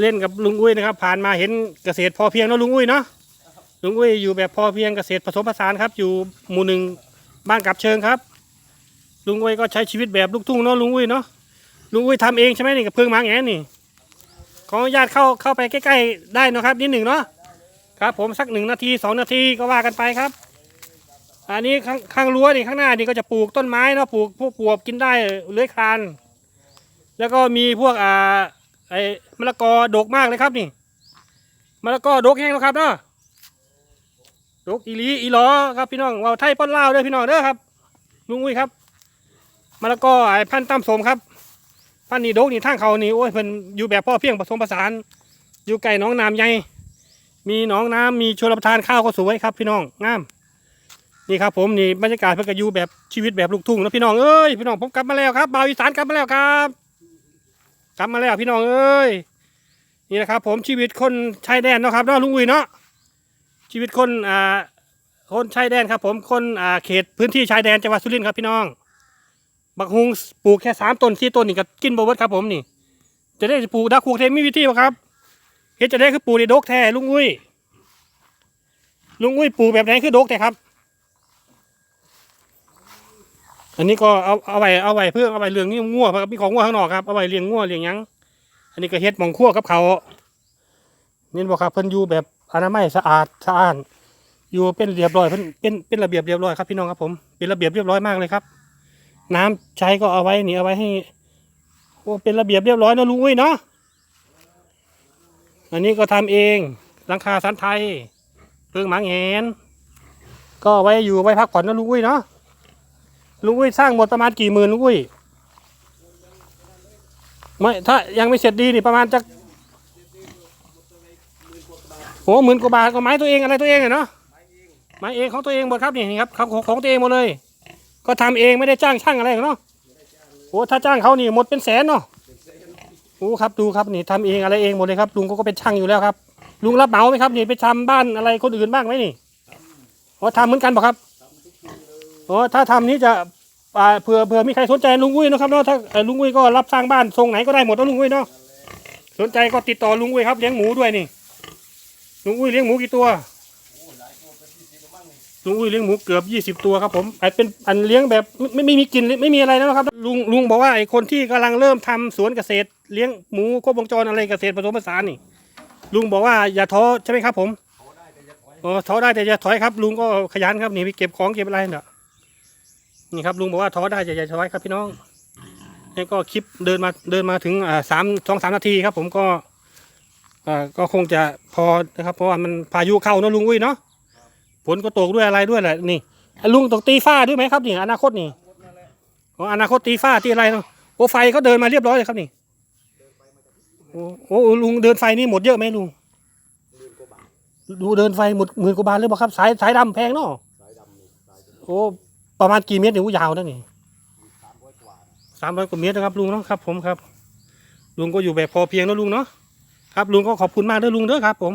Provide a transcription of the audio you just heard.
เล่นกับลุงอุ้ยนะครับ ผ่านมาเห็นเกษตรพอเพียงเนอะลุงอุ้ยเนาะลุงอุ้ยอยู่แบบพอเพียงเกษตรผสมผสานครับ อยู่หมู่หนึ่งบ้านกับเชิงครับ ลุงอุ้ยก็ใช้ชีวิตแบบลูกทุ่งเนาะลุงอุ้ยเนาะลุงอุ้ยทำเองใช่ไหมนี่กับเพิงมาแงนนี่ขออนุญาตเข้าเข้าไปใกล้ๆได้นะครับนิดหนึ่งเนาะครับ ผมสักหนึ่งนาทีสองนาทีก็ว่ากันไปครับ อันนี้ข้างข้างรั้วนี่ข้างหน้านี่ก็จะปลูกต้นไม้เนาะปลูกพวกปลวกกินได้เลื้อยคลาน แล้วก็มีพวกอ่า ไอ้มะละกอดกมากเลยครับนี่มะละกอดกแห้งแล้วครับเนาะดกอีลีอีหลอครับพี่น้องเราไทยป้อนเลาเด้อพี่น้องเด้อครับลุงอุ้ยครับมะละกอไอ้พันธุ์ตำสมครับ พันธุ์นี่ดกนี่ทางเขานี่โอ้ยเพิ่นอยู่แบบพ่อเพียงผสมผสาน อยู่ไก่น้องน้ำใหญ่มีหนองน้ำมีชลประทานข้าวก็สวยครับ พี่น้องงามนี่ครับผมนี่บรรยากาศเพื่อกอยู่แบบชีวิตแบบลูกทุ่งนะพี่น้องเอ้ยพี่น้องผมกลับมาแล้วครับบ่าวอีสานกลับมาแล้วครับ กลับมาแล้วพี่น้องเอ้ยนี่นะครับ ผมชีวิตคนชายแดนเนาะครับเนาะลุงอุ้ยเนาะชีวิตคนอ่าคนชายแดนครับ ผมคนอ่าเขตพื้นที่ชายแดนจังหวัดสุรินทร์ครับพี่น้อง บักฮุงปลูกแค่สามต้นสี่ต้นนี่ก็กินบวชครับ ผมนี่ จะได้ปลูกดาคูเทมมีวิธีบ่ครับเฮ็ดจะได้คือปลูกในดกแท้ลุงอุ้ยลุงอุ้ยปลูกแบบไหนคือดกแท้ครับ อันนี้ก็เอาเอาไว้เอาไว้เพื่อเอาไว้เลี้ยงนี่งัวครับมีของงัวข้างนอกครับเอาไว้เลี้ยงงัวเลี้ยงยังอันนี้ก็เฮ็ดมองคั่วกับเขานี่บอกครับเพิ่นอยู่แบบอนามัยสะอาดสะอาดอยู่เป็นเรียบร้อยเพิ่นเป็นเป็นระเบียบเรียบร้อยครับพี่น้องครับผมเป็นระเบียบเรียบร้อยมากเลยครับ น้ำใช้ก็เอาไว้นี่เอาไว้ให้โอ้เป็นระเบียบเรียบร้อยนะลุงอุ้ยเนาะอันนี้ก็ทำเองหลังคาสันไทยเพิงหมาแงนก็ไว้อยู่ไว้พักผ่อนนะลุงอุ้ยเนาะ ลุงอุ้ยสร้างหมดประมาณกี่หมื่นลุงอุ้ยไม่ถ้ายังไม่เสร็จดีนี่ประมาณจะโอ้หมื่นกว่าบาทก็ไม้ตัวเองอะไรตัวเองเนาะไม้เองของตัวเองหมดครับนี่ครับครับของของตัวเองหมดเลย ก็ทำเองไม่ได้จ้างช่างอะไรหรอกเนาะโอ้ถ้าจ้างเขานี่หมดเป็นแสนเนาะโอ้ครับดูครับนี่ทำเองอะไรเองหมดเลยครับลุงก็เป็นช่างอยู่แล้วครับ ลุงรับเหมาไหมครับนี่ไปทำบ้านอะไรคนอื่นบ้างไหมนี่อ๋อทำเหมือนกันเปล่ะครับ อ๋อถ้าทำนี้จะเผื่อเผื่อมีใครสนใจลุงอุ้ยนะครับเนาะถ้าลุงอุ้ยก็รับสร้างบ้านทรงไหนก็ได้หมดนะลุงอุ้ยเนาะสนใจก็ติดต่อลุงอุ้ยครับเลี้ยงหมูด้วยนี่ลุงอุ้ยเลี้ยงหมูกี่ตัวลุงอุ้ยเลี้ยงหมูเกือบยี่สิบตัวครับผมไอเป็นอันเลี้ยงแบบไม่ไม่มีกลิ่นไม่มีอะไรแล้วนะครับลุงลุงบอกว่าไอคนที่กำลังเริ่มทำสวนเกษตร เลี้ยงหมูครบวงจรอะไรเกษตรผสมผสานนี่ ลุงบอกว่าอย่าท้อใช่ไหมครับผมอ๋อท้อได้แต่อย่าถอยครับลุงก็ขยันครับนี่ไปเก็บของเก็บอะไรเนี่ย นี่ครับลุงบอกว่าท้อได้อย่าอย่าถอยครับพี่น้องนี่ก็คลิปเดินมาเดินมาถึงอ่าสามสองสามนาทีครับ ผมก็อ่าก็คงจะพอนะครับ เพราะว่ามันพายุเข้าเนอะลุงอุ้ยเนาะฝนก็ตกด้วยอะไรด้วยแหละนี่ลุงตกตีฟ้าด้วยไหมครับนี่อนาคตนี่อ๋ออนาคตตีฟ้าตีอะไรเนาะโอ้ไฟเขาเดินมาเรียบร้อยเลยครับนี่โอ้โอ้ลุงเดินไฟนี่หมดเยอะไหมลุงดูเดินไฟหมดหมื่นกว่าบาทเลยบอกครับ สายสายดำแพงเนาะโอ้ ประมาณกี่เมตรเนี่ยยาวนะนี่สามร้อยกว่าเมตรนะครับลุงเนาะครับ ผมครับ ลุงก็อยู่แบบพอเพียงนะลุงเนาะครับลุงก็ขอบคุณมากเด้อลุงเด้อครับ ผม